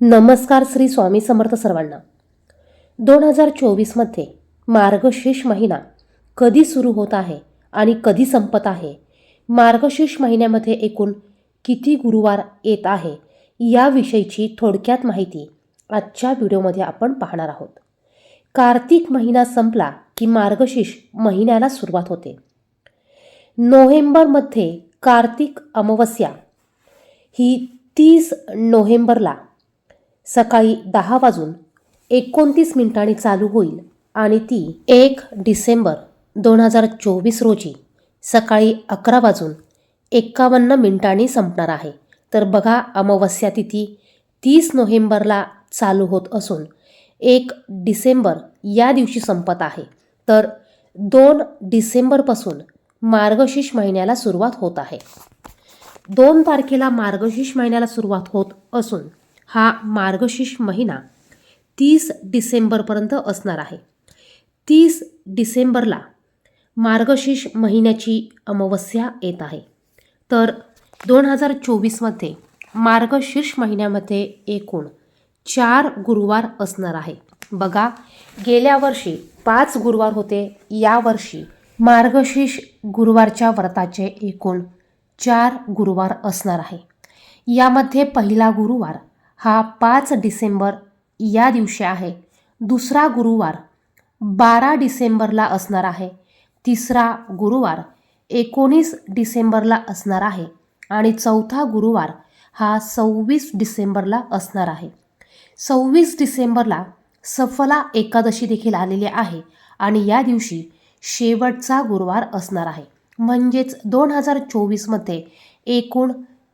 नमस्कार श्री स्वामी समर्थ सर्वांना. दोन हजार चोवीसमध्ये मार्गशीर्ष महिना कधी सुरू होत आहे आणि कधी संपत आहे? मार्गशीर्ष महिन्यामध्ये एकूण किती गुरुवार येत आहे याविषयीची थोडक्यात माहिती आजच्या व्हिडिओमध्ये आपण पाहणार आहोत. कार्तिक महिना संपला की मार्गशीर्ष महिन्याला सुरुवात होते. नोव्हेंबरमध्ये कार्तिक अमावस्या ही तीस नोव्हेंबरला सकाळी दहा वाजून एकोणतीस मिनिटांनी चालू होईल आणि ती एक डिसेंबर दोन हजार चोवीस रोजी सकाळी अकरा वाजून एक्कावन्न मिनिटांनी संपणार आहे. तर बघा अमावस्या तिथी तीस नोव्हेंबरला चालू होत असून एक डिसेंबर या दिवशी संपत आहे. तर दोन डिसेंबरपासून मार्गशीर्ष महिन्याला सुरुवात होत आहे. दोन तारखेला मार्गशीर्ष महिन्याला सुरुवात होत असून हा मार्गशीर्ष महिना तीस डिसेंबरपर्यंत असणार आहे. तीस डिसेंबरला मार्गशीर्ष महिन्याची अमावस्या येत आहे. तर दोन हजार चोवीसमध्ये मार्गशीर्ष महिन्यामध्ये एकूण चार गुरुवार असणार आहे. बघा गेल्या वर्षी पाच गुरुवार होते यावर्षी मार्गशीर्ष गुरुवारच्या व्रताचे एकूण चार गुरुवार असणार आहे. यामध्ये पहिला गुरुवार हा पाच डिसेंबर या दिवशी आहे. दुसरा गुरुवार बारा डिसेंबरला असणार आहे. तिसरा गुरुवार एकोणीस डिसेंबरला असणार आहे. आणि चौथा गुरुवार हा सव्वीस डिसेंबरला असणार आहे. सव्वीस डिसेंबरला सफला एकादशी देखील आलेली आहे आणि या दिवशी शेवटचा गुरुवार असणार आहे. म्हणजेच दोन हजार चोवीसमध्ये एकूण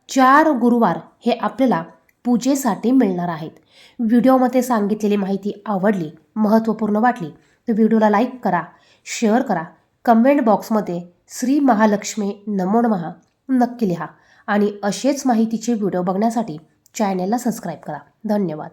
चार गुरुवार हे आपल्याला पूजेसाठी मिळणार आहेत. व्हिडिओमध्ये सांगितलेली माहिती आवडली महत्त्वपूर्ण वाटली तर व्हिडिओला लाईक करा शेअर करा. कमेंट बॉक्समध्ये श्री महालक्ष्मी नमो नमः नक्की लिहा आणि असेच माहितीचे व्हिडिओ बघण्यासाठी चॅनेलला सबस्क्राईब करा. धन्यवाद.